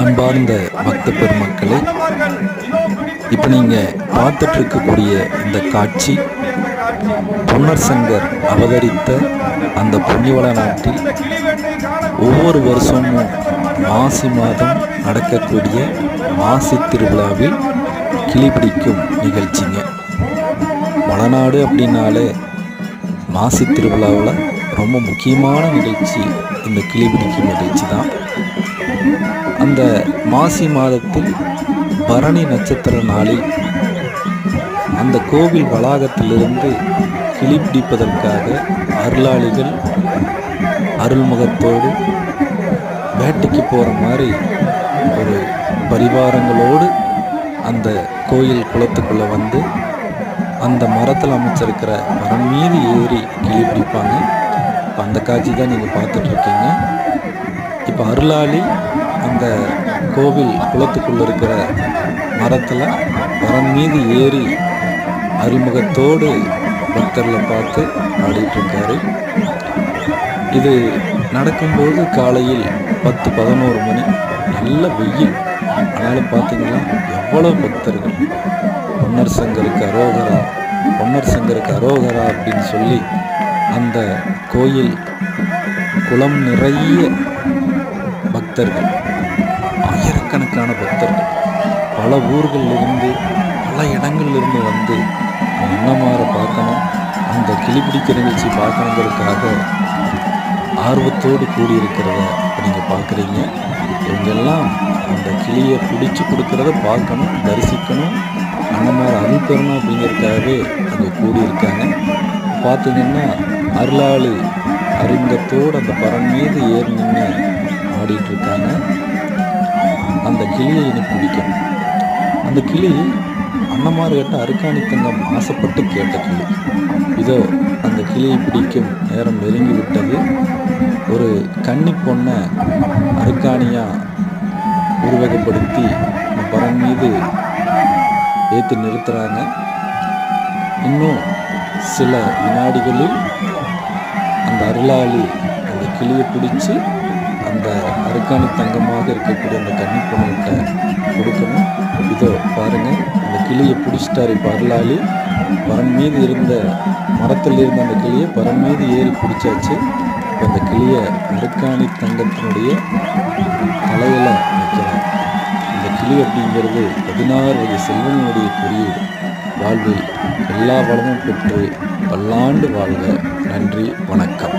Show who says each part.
Speaker 1: அன்பார்ந்த பக்த பெருமக்களே இப்போ நீங்கள் பார்த்துட்டு இருக்கக்கூடிய இந்த காட்சி பொன்னர் சங்கர் அவதரித்த அந்த புண்ணியவள நாட்டில் ஒவ்வொரு வருஷமும் மாசி மாதம் நடக்கக்கூடிய மாசி திருவிழாவில் கிளி பிடிக்கும் நிகழ்ச்சிங்க. வளநாடு அப்படின்னாலே மாசி திருவிழாவில் ரொம்ப முக்கியமான நிகழ்ச்சி. இந்த கிளி பிடிக்கும் நிகழ்ச்சி தான். அந்த மாசி மாதத்தில் பரணி நட்சத்திர நாளில் அந்த கோவில் வளாகத்திலிருந்து கிளி பிடிப்பதற்காக அருளாளிகள் அருள்முகத்தோடு வேட்டைக்கு போகிற மாதிரி ஒரு பரிவாரங்களோடு அந்த கோயில் குளத்துக்குள்ளே வந்து அந்த மரத்தில் அமைச்சிருக்கிற மரம் மீது ஏறி கிளி பிடிப்பாங்க இப்போ அந்த காட்சி தான் நீங்கள் பார்த்துட்ருக்கீங்க. இப்போ அருளாளி அந்த கோவில் குளத்துக்குள்ளே இருக்கிற மரத்தில் மரம் மீது ஏறி அறிமுகத்தோடு பக்தர்களை பார்த்து ஆடிட்டுருக்காரு இது நடக்கும்போது காலையில் பத்து பதினோரு மணி. நல்ல வெயில். ஆனாலும் பார்த்தீங்கன்னா எவ்வளோ பக்தர்கள். பொன்னர் சங்கருக்கு அரோகரா பொன்னர் சங்கருக்கு அரோகரா அப்படின்னு சொல்லி அந்த கோயில் குளம் நிறைய பக்தர்கள் ஆயிரக்கணக்கான பக்தர்கள். பல ஊர்களிலிருந்து பல இடங்கள்லேருந்து வந்து அன்னமாரை பார்க்கணும் அந்த கிளி பிடிக்கிற நிகழ்ச்சி பார்க்கணுங்கிறதுக்காக ஆர்வத்தோடு கூடியிருக்கிறத நீங்கள் பார்க்குறீங்க. இவங்கெல்லாம் அந்த கிளியை பிடிச்சி கொடுக்கறத பார்க்கணும் தரிசிக்கணும். அன்னமாரை அருள் பெறணும் அப்படிங்கிறதுக்காகவே அங்கே கூடியிருக்காங்க. பார்த்தீங்கன்னா அருளாளி. அறிந்தத்தோடு அந்த பறன் மீது ஏறி நின்று ஆடிட்டுருக்காங்க. அந்த கிளியை எனக்கு பிடிக்கும். அந்த கிளி அண்ணமாறு கேட்ட அருக்காணி தங்கம் ஆசைப்பட்டு கேட்ட கிளி. இதோ அந்த கிளியை பிடிக்கும் நேரம் நெருங்கி விட்டது. ஒரு கன்னி பொண்ணை அருக்காணியாக உருவகப்படுத்தி அந்த பறன் மீது ஏற்றி நிறுத்துகிறாங்க இன்னும் சில வினாடிகளில் அந்த அருளாளி அந்த கிளியை பிடிச்சி அந்த அருக்காணி தங்கமாக இருக்கக்கூடிய அந்த கன்னி பொண்ணுகிட்ட கொடுக்கணும். இதோ பாருங்கள் அந்த கிளியை பிடிச்சிட்டாரு இப்போ அருளாளி. பரன் மீது இருந்த மரத்தில் இருந்த அந்த கிளியை பரன் மீது ஏறி பிடிச்சாச்சு. இப்போ அந்த கிளியை அருக்காணி தங்கத்தினுடைய தலையில் வைக்கிறார் இந்த கிளி அப்படிங்கிறது பதினாறு வகை செல்வனுடைய குறியீடு வாழ்வில் எல்லா வளமும் பெற்று பல்லாண்டு வாழ்க. நன்றி வணக்கம்.